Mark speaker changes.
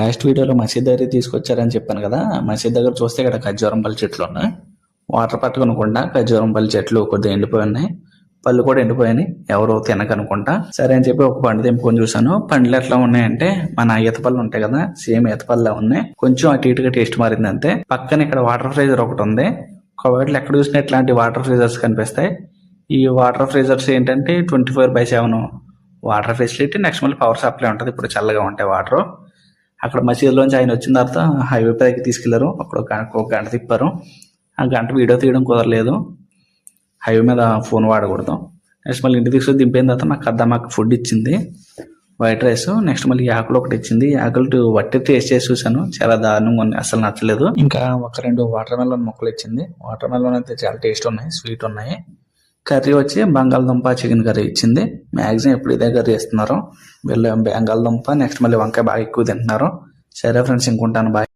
Speaker 1: Last వీడియోలో మసీద్ దగ్గర తీసుకొచ్చారని చెప్పాను కదా మసీద్ దగ్గర చూస్తే ఇక్కడ ఖర్జూరం పల్లి చెట్లు ఉన్నాయి. వాటర్ పట్టుకునకుండా ఖర్జూరం పల్లి చెట్లు కొద్దిగా ఎండిపోయి ఉన్నాయి. పళ్ళు కూడా ఎండిపోయాయి ఎవరు తినకనుకుంటా. సరే అని చెప్పి ఒక పండు తెంపుకొని చూసాను పండ్లు ఎట్లా ఉన్నాయంటే మన ఈత పళ్ళు ఉంటాయి కదా సేమ్ ఈత పళ్ళ ఉన్నాయి. కొంచెం అటు ఇటుగా టేస్ట్ మారింది అంతే. పక్కన ఇక్కడ వాటర్ ఫ్రైజర్ ఒకటి ఉంది. ఒకవేళ ఎక్కడ చూసినా ఇట్లాంటి వాటర్ ఫ్రీజర్స్ కనిపిస్తాయి. ఈ వాటర్ ఫ్రీజర్స్ ఏంటంటే twenty four by seven water facility next మళ్ళీ పవర్ సప్లై ఉంటుంది. ఇప్పుడు చల్లగా ఉంటాయి వాటర్ అక్కడ మసీదులోంచి ఆయన వచ్చిన తర్వాత హైవే పైకి తీసుకెళ్ళారు. అక్కడ ఒక గంట తిప్పారు. ఆ గంట వీడియో తీయడం కుదరలేదు. హైవే మీద ఫోన్ వాడకూడదు. నెక్స్ట్ మళ్ళీ ఇంటి తీసుకొని దింపిన తర్వాత నాకు అద్దమ్మకి ఫుడ్ ఇచ్చింది. White rice. నెక్స్ట్ మళ్ళీ యాకులు ఒకటి ఇచ్చింది. యాకులు వట్టి టేస్ట్ చేసి చూశాను. చాలా దారుణంగా అసలు నచ్చలేదు. ఇంకా ఒక రెండు వాటర్ మెలన్ మొక్కలు ఇచ్చింది. వాటర్ మెలన్ అయితే చాలా టేస్ట్ ఉన్నాయి. స్వీట్ ఉన్నాయి. కర్రీ వచ్చి బంగాళదుంప చికెన్ కర్రీ ఇచ్చింది. మ్యాక్సిమం ఎప్పుడు ఇదే కర్రీ ఇస్తున్నారు వీళ్ళు. బంగాళదుంప నెక్స్ట్ మళ్ళీ వంకాయ బాగా ఎక్కువ తింటున్నారు. సరే ఫ్రెండ్స్ ఇంకుంటాను. బాయ్